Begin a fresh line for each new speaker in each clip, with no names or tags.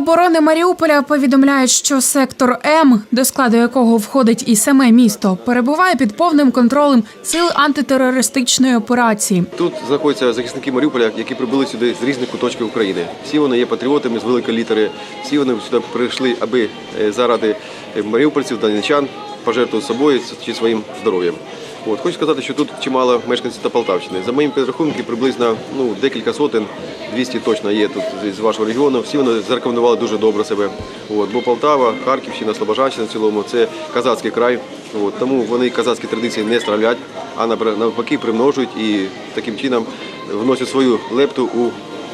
Оборони Маріуполя повідомляють, що сектор М, до складу якого входить і саме місто, перебуває під повним контролем сил антитерористичної операції.
Тут знаходяться захисники Маріуполя, які прибули сюди з різних куточків України. Всі вони є патріотами з великої літери. Всі вони сюди прийшли, аби е, заради е, маріупольців, донечан пожертвувати собою чи своїм здоров'ям. От хочу сказати, що тут чимало мешканців та Полтавщини. За моїм підрахунком, приблизно ну декілька сотень, 200 точно є тут з- вашого регіону. Всі вони зарекомендували дуже добре себе. От бо Полтава, Харківщина, Слобожанщина в цілому це казацький край. От тому вони казацькі традиції не стравлять, а навпаки примножують і таким чином вносять свою лепту у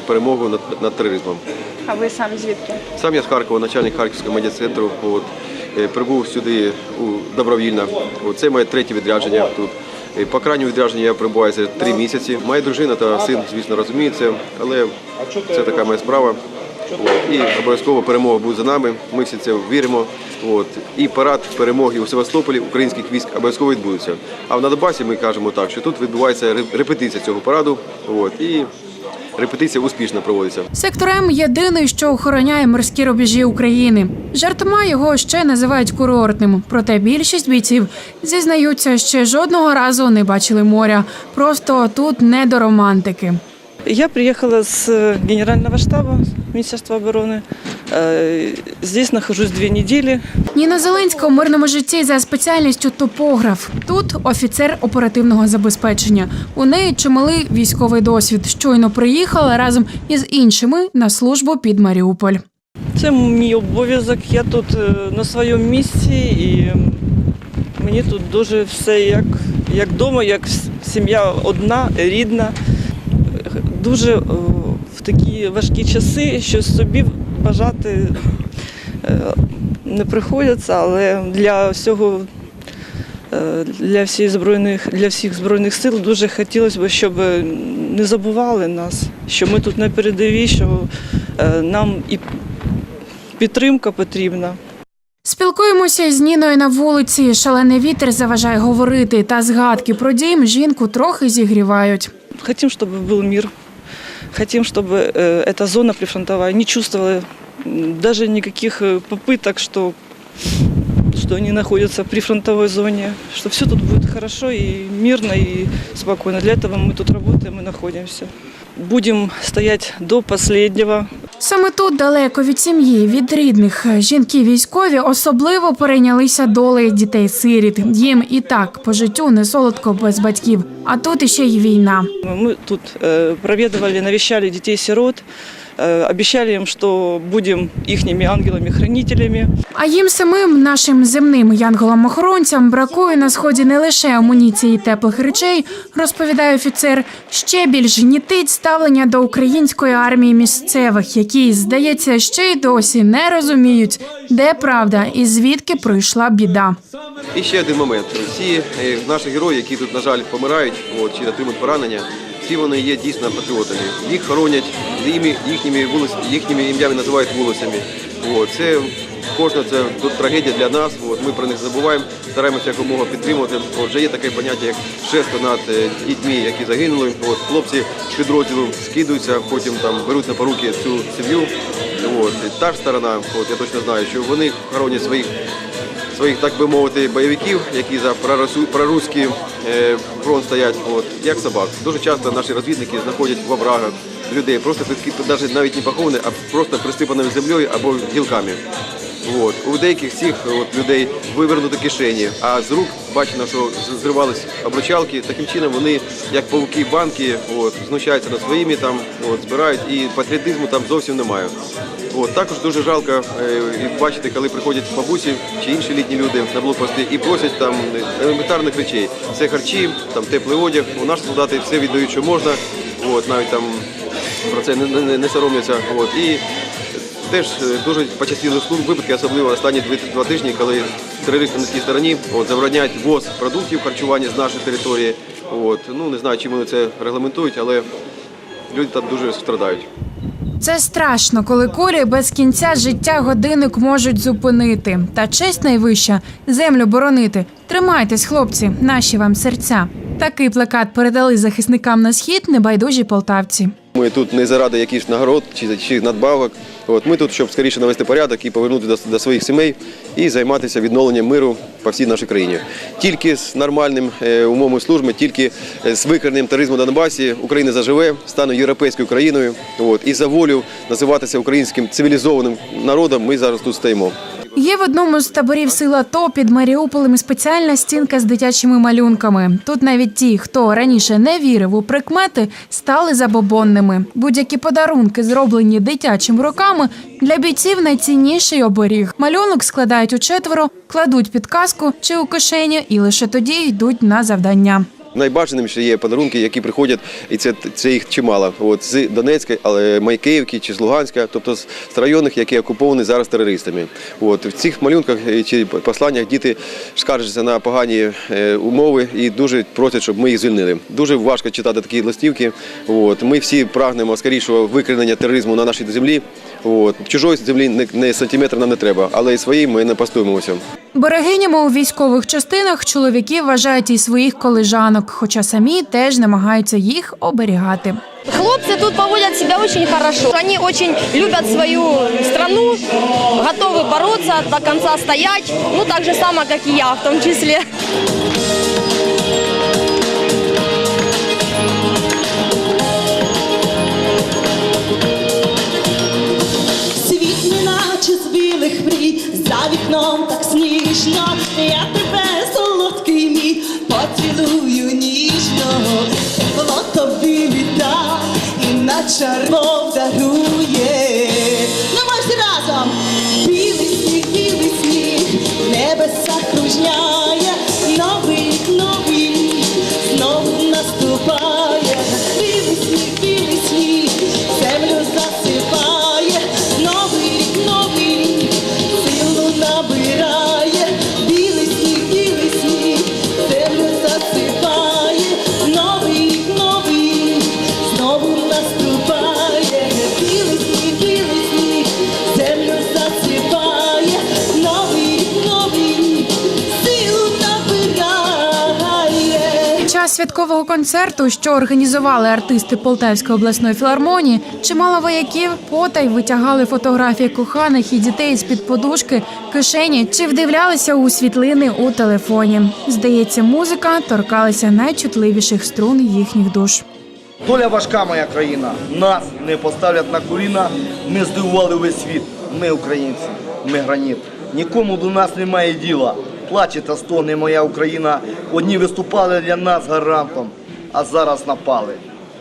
перемогу над, над тероризмом.
А ви сам звідки?
Сам я з Харкова, начальник Харківського медіа-центру. От, е, прибув сюди у, добровільно. Це моє третє відрядження тут. Е, По крайньому відрядженню я прибуваю це три місяці. Моя дружина та син, звісно, розуміють але це така моя справа. І обов'язково перемога буде за нами. Ми всі це віримо. От, і парад перемоги у Севастополі українських військ обов'язково відбудеться. А на Донбасі ми кажемо так, що тут відбувається репетиція цього параду. От, і репетиція успішно проводиться.
Сектор М єдиний, що охороняє морські рубежі України. Жартома його ще називають курортним. Проте більшість бійців зізнаються, ще жодного разу не бачили моря. Просто тут не до романтики.
Я приехала с э, генерального штаба Министерства обороны. Э, Здесь нахожусь две недели.
Ніна Зеленська у мирному житті за спеціальністю топограф. Тут офіцер оперативного забезпечення. У неї чималий військовий досвід. Щойно приїхала разом із іншими на службу під Маріуполь.
Це мій обов'язок. Я тут е, на своєму місці і мені тут дуже все як, як вдома, як с- сім'я одна, рідна. Дуже е, в такі важкі часи щось собі бажати е, не приходиться, але для всього. е, Для всіх збройних для всіх збройних сил дуже хотілося б, щоб не забували нас, що ми тут на передовій, що нам і підтримка потрібна.
Спілкуємося з Ніною на вулиці. Шалений вітер заважає говорити, та згадки про дім жінку трохи зігрівають.
Хотим, чтобы был мир Хотим, чтобы э, эта зона прифронтовая не чувствовала м, даже никаких э, попыток, что, что они находятся в прифронтовой зоне, что все тут будет хорошо и мирно и спокойно. Для этого мы тут работаем и находимся. Будем стоять до последнего.
Саме тут, далеко від сім'ї, від рідних, жінки військові особливо перейнялися долею дітей-сиріт. Їм і так по життю не солодко без батьків. А тут іще й війна.
Мы тут э, проведывали, навещали э, обещали им, что будем ихними ангелами-хранителями.
А їм самим, нашим земним янголам-охоронцям, бракує на сході не лише амуніції і теплих речей, розповідає офіцер. Ще більш гнітить ставлення до української армії місцевих, які, здається, ще й досі не розуміють, де правда і звідки прийшла біда.
І ще один момент. Всі е, наші герої, які тут, на жаль, помирають от, чи отримують поранення, всі вони є дійсно патріотами. Їх хоронять їхніми, вулиць, їхніми ім'ями називають вулицями. От, це кожна це трагедія для нас. От, ми про них забуваємо, стараємося якомога підтримувати. От, вже є таке поняття, як шесто над е, дітьми, які загинули. От, хлопці з підрозділу скидуються, потім там беруть на поруки цю сім'ю. От, і та ж сторона, от, я точно знаю, що вони хоронять своїх своїх, так би мовити, бойовиків, які за проруський е, фронт стоять, от, як собак. Дуже часто наші розвідники знаходять в оврагах людей, просто навіть навіть не поховані, а просто присипаними землею або гілками. От. У деяких цих от, людей вивернуті кишені, а з рук бачено, що зривались обручалки. Таким чином вони, як павуки банки, от, знущаються над своїми, там, от, збирають, і патріотизму там зовсім немає. От, також дуже жалко е, бачити, коли приходять бабусі чи інші літні люди на блокпости і просять там елементарних речей. Це харчі, там теплий одяг. У наші солдати все віддають, що можна. От, навіть там про це не, не, не соромляться. От, і теж е, дуже почастіли випадки, особливо останні два тижні, коли терористи на тій стороні от, забороняють ввоз продуктів харчування з нашої території. От, ну не знаю, чим вони це регламентують, але люди там дуже страдають.
Це страшно, коли кулі без кінця життя годинник можуть зупинити. Та честь найвища землю боронити. Тримайтесь, хлопці, наші вам серця. Такий плакат передали захисникам на схід небайдужі полтавці.
Ми тут не заради якихось нагород чи надбавок. От ми тут, щоб скоріше навести порядок і повернути до, до своїх сімей і займатися відновленням миру по всій нашій країні. Тільки з нормальним е, умовами служби, тільки е, з викоренням тероризму на Донбасі Україна заживе, стане європейською країною. От і за волю називатися українським цивілізованим народом. Ми зараз тут стоїмо.
Є в одному з таборів сил АТО під Маріуполем спеціальна стінка з дитячими малюнками. Тут навіть ті, хто раніше не вірив у прикмети, стали забобонними. Будь-які подарунки, зроблені дитячими руками, для бійців найцінніший оберіг. Малюнок складають у четверо, кладуть під каску чи у кишеню, і лише тоді йдуть на завдання.
Найбажаним ще є подарунки, які приходять, і це, це їх чимало. От з Донецька, але Майкиївки чи з Луганська, тобто з, районних, які окуповані зараз терористами. От в цих малюнках е, чи посланнях діти скаржаться на погані е, умови і дуже просять, щоб ми їх звільнили. Дуже важко читати такі листівки. От ми всі прагнемо скорішого викоренення тероризму на нашій землі. От чужої землі не, не сантиметр нам не треба, але і своїй ми не постуємося.
Берегинями у військових частинах чоловіки вважають і своїх колежанок, хоча самі теж намагаються їх оберігати.
Хлопцы тут поводят себя очень хорошо. Они очень любят свою страну, готовы бороться, до конца стоять. Ну, так же само, как и я в том числе.
Вікном так сніжно, я тебе, солодкий мій, поцілую ніжно, тепло тобі літа, і на чармов дарує.
Час святкового концерту, що організували артисти Полтавської обласної філармонії, чимало вояків потай витягали фотографії коханих і дітей з під подушки, кишені чи вдивлялися у світлини у телефоні. Здається, музика торкалася найчутливіших струн їхніх душ.
Доля важка, моя країна. Нас не поставлять на коліна. Ми здивували весь світ. Ми українці, ми граніт. Нікому до нас немає діла. Плаче та стогне моя Україна. Одні виступали для нас гарантом, а зараз напали.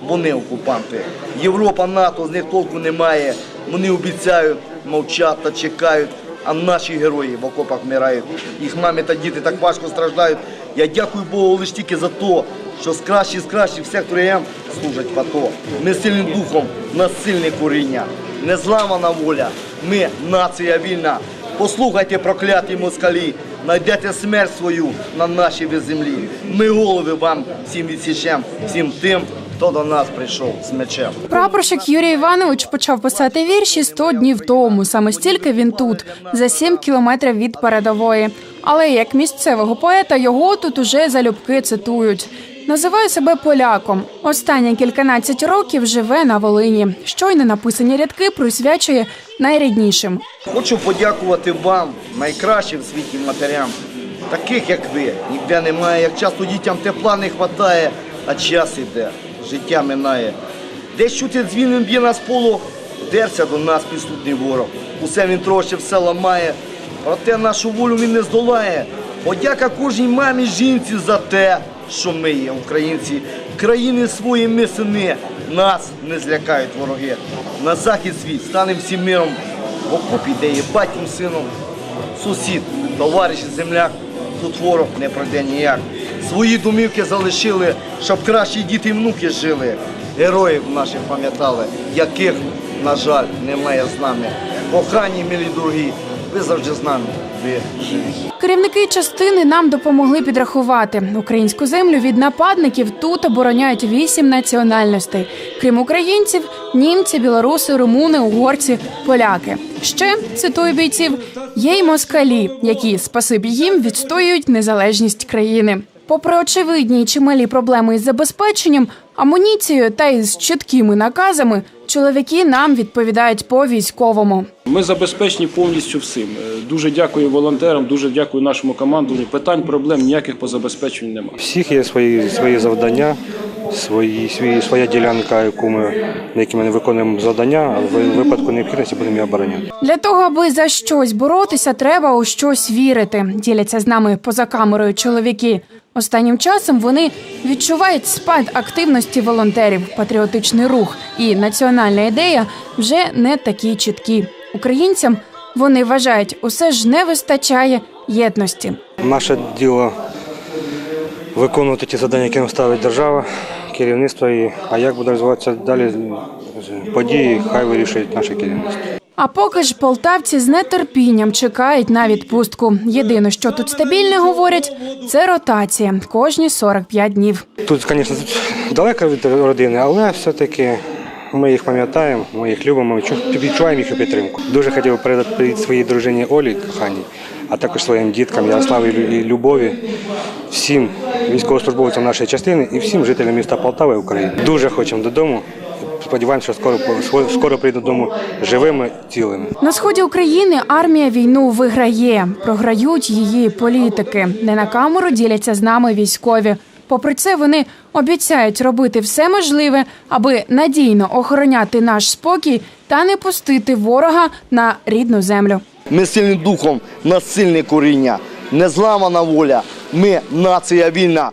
Вони окупанти. Європа, НАТО, з них толку немає. Вони обіцяють, мовчать та чекають. А наші герої в окопах вмирають. Їх мами та діти так важко страждають. Я дякую Богу лише тільки за те, що з кращих з кращих в секторі М служать в АТО. Ми сильним духом, нас сильне коріння, незламана воля. Ми нація вільна. Послухайте, прокляті москалі, знайдете смерть свою на нашій землі. Ми голови вам всім відсічем, всім тим, хто до нас прийшов з мечем.
Прапорщик Юрій Іванович почав писати вірші 100 днів тому. Саме стільки він тут, за 7 кілометрів від передової. Але як місцевого поета його тут уже залюбки цитують. Називає себе поляком. Останні кільканадцять років живе на Волині. Щойно написані рядки присвячує найріднішим.
Хочу подякувати вам, найкращим в світі матерям, таких як ви, ніде немає. Як часто дітям тепла не вистачає, а час іде, життя минає. Десь чути дзвін б'є на полу, дерся до нас підступний ворог. Усе він трошки все ламає, проте нашу волю він не здолає. Подяка кожній мамі жінці за те, що ми є українці. Країни свої ми сини, нас не злякають вороги. На захід світ станем всім миром. Окопі, де батьком сином, сусід, товариш земляк, тут ворог не пройде ніяк. Свої домівки залишили, щоб кращі діти і внуки жили. Героїв наших пам'ятали, яких, на жаль, немає з нами. Кохані, милі дорогі, ви завжди з нами, ви живі.
Керівники частини нам допомогли підрахувати українську землю від нападників. Тут обороняють вісім національностей. Крім українців, німці, білоруси, румуни, угорці, поляки. Ще цитую бійців, є й москалі, які спасибі їм відстоюють незалежність країни. Попри очевидні й чималі проблеми із забезпеченням, амуніцією та із чіткими наказами, чоловіки нам відповідають по військовому.
Ми забезпечені повністю всім. Е, Дуже дякую волонтерам, дуже дякую нашому командуванню. Питань, проблем ніяких по забезпеченню немає.
Всіх є свої, свої завдання, свої, свої, своя ділянка, яку ми, на якій ми не виконуємо завдання, а в випадку необхідності будемо її обороняти.
Для того, аби за щось боротися, треба у щось вірити. Діляться з нами поза камерою чоловіки. Останнім часом вони відчувають спад активності волонтерів, патріотичний рух і національна ідея вже не такі чіткі. Українцям вони вважають, усе ж не вистачає єдності.
Наше діло виконувати ті завдання, які нам ставить держава, керівництво. І, а як буде розвиватися далі події, хай вирішують наше керівництво.
А поки ж полтавці з нетерпінням чекають на відпустку. Єдине, що тут стабільне говорять, це ротація кожні 45 днів.
Тут, звісно, далеко від родини, але все-таки ми їх пам'ятаємо, ми їх любимо, відчу- відчуваємо їхню підтримку. Дуже хотів передати своїй дружині Олі коханій, а також своїм діткам Ярославі і Любові, всім військовослужбовцям нашої частини і всім жителям міста Полтави України. Дуже хочемо додому. Сподіваємося, що скоро скоро прийду додому живими, цілими.
На сході України армія війну виграє, програють її політики. Не на камеру діляться з нами військові. Попри це, вони обіцяють робити все можливе, аби надійно охороняти наш спокій та не пустити ворога на рідну землю.
Ми сильні духом, нас сильне коріння, незламана воля. Ми нація вільна.